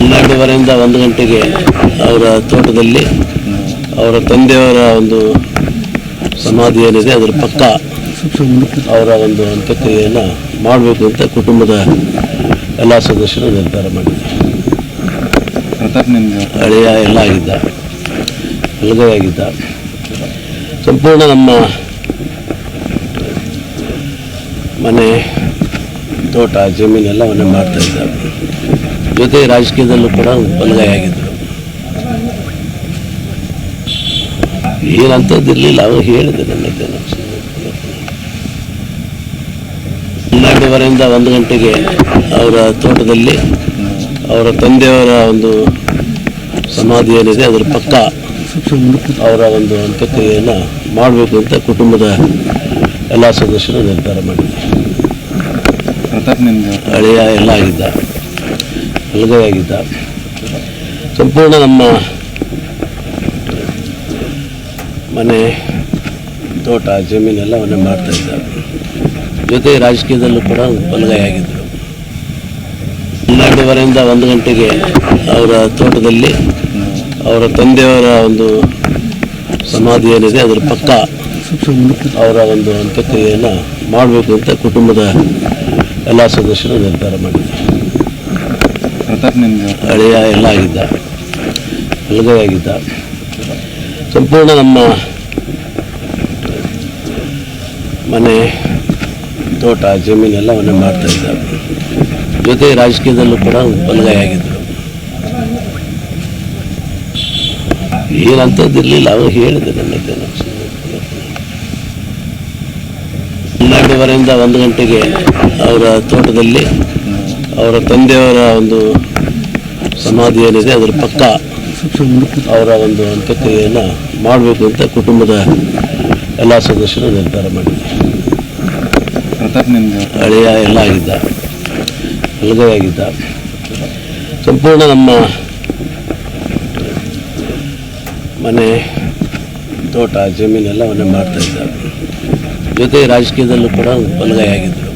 ಹನ್ನೆರಡುವರೆಯಿಂದ ಒಂದು ಗಂಟೆಗೆ ಅವರ ತೋಟದಲ್ಲಿ ಅವರ ತಂದೆಯವರ ಒಂದು ಸಮಾಧಿ ಏನಿದೆ ಅದರ ಪಕ್ಕ ಅವರ ಒಂದು ಅಂತ್ಯಕ್ರಿಯೆಯನ್ನು ಮಾಡಬೇಕು ಅಂತ ಕುಟುಂಬದ ಎಲ್ಲ ಸದಸ್ಯರು ನಿರ್ಧಾರ ಮಾಡಿದ್ದಾರೆ. ಹಳೆಯ ಎಲ್ಲ ಆಗಿದ್ದ ಎಲ್ಗೈ ಸಂಪೂರ್ಣ ನಮ್ಮ ಮನೆ ತೋಟ ಜಮೀನೆಲ್ಲ ಮಾಡ್ತಾ ಇದ್ದ ಜೊತೆ ರಾಜಕೀಯದಲ್ಲೂ ಕೂಡ ಬಲಗಾಯಾಗಿದ್ದರು ಏನಂಥದ್ದು ಏನಂತದ್ದಿರಲಿಲ್ಲ ಅವರು ಹೇಳಿದೆ ಜನ ಹನ್ನೆರಡುವರೆಯಿಂದ ಒಂದು ಗಂಟೆಗೆ ಅವರ ತೋಟದಲ್ಲಿ ಅವರ ತಂದೆಯವರ ಒಂದು ಸಮಾಧಿ ಏನಿದೆ ಅದರ ಪಕ್ಕ ಅವರ ಒಂದು ಅಂತ್ಯಕ್ರಿಯೆಯನ್ನು ಮಾಡಬೇಕು ಅಂತ ಕುಟುಂಬದ ಎಲ್ಲ ಸದಸ್ಯರು ನಿರ್ಧಾರ ಮಾಡಿದ್ದಾರೆ. ಹಳೆಯ ಎಲ್ಲ ಆಗಿದ್ದ. ಆಗಿದ್ದ ಸಂಪೂರ್ಣ ನಮ್ಮ ಮನೆ, ತೋಟ, ಜಮೀನೆಲ್ಲ ಮಾಡ್ತಾ ಇದ್ದ ಜೊತೆ ರಾಜಕೀಯದಲ್ಲೂ ಕೂಡ ಬಲಗೈ ಆಗಿದ್ದರು ಹನ್ನೆರಡುವರೆಯಿಂದ ಒಂದು ಗಂಟೆಗೆ ಅವರ ತೋಟದಲ್ಲಿ ಅವರ ತಂದೆಯವರ ಒಂದು ಸಮಾಧಿ ಏನಿದೆ, ಅದರ ಪಕ್ಕ ಅವರ ಒಂದು ಅಂತ್ಯಕ್ರಿಯೆಯನ್ನು ಮಾಡಬೇಕು ಅಂತ ಕುಟುಂಬದ ಎಲ್ಲ ಸದಸ್ಯರು ನಿರ್ಧಾರ ಮಾಡಿದ್ದಾರೆ. ಪ್ರತಾಪ್ ಹಳೆಯ ಎಲ್ಲ ಆಗಿದ್ದ ಅಲ್ಲದೇ ಆಗಿದ್ದ. ಸಂಪೂರ್ಣ ನಮ್ಮ ಮನೆ, ತೋಟ, ಜಮೀನೆಲ್ಲ ಮನೆ ಮಾಡ್ತಾ ಇದ್ದ. ಜೊತೆ ರಾಜಕೀಯದಲ್ಲೂ ಕೂಡ ಬಲಗೈ ಆಗಿದ್ದರು ಏನಂತದ್ದಿರಲಿಲ್ಲ ಅವರು ಹೇಳಿದೆ ನನ್ನ ಹನ್ನೆರಡುವರೆಯಿಂದ ಒಂದು ಗಂಟೆಗೆ ಅವರ ತೋಟದಲ್ಲಿ ಅವರ ತಂದೆಯವರ ಒಂದು ಸಮಾಧಿ ಏನಿದೆ ಅದರ ಪಕ್ಕ ಅವರ ಒಂದು ಅಂತ್ಯಕ್ರಿಯೆಯನ್ನು ಮಾಡಬೇಕು ಅಂತ ಕುಟುಂಬದ ಎಲ್ಲ ಸದಸ್ಯರು ನಿರ್ಧಾರ ಮಾಡಿದ್ದಾರೆ. ಹಳೆಯ ಎಲ್ಲ ಆಗಿದ್ದ ಎಲ್ಗೈ ಆಗಿದ್ದ ಸಂಪೂರ್ಣ ನಮ್ಮ ಮನೆ ತೋಟ ಜಮೀನೆಲ್ಲ ಮಾಡ್ತಾ ಇದ್ದ. ಜೊತೆ ರಾಜಕೀಯದಲ್ಲೂ ಕೂಡ ಬಲಗೈ ಆಗಿದ್ದರು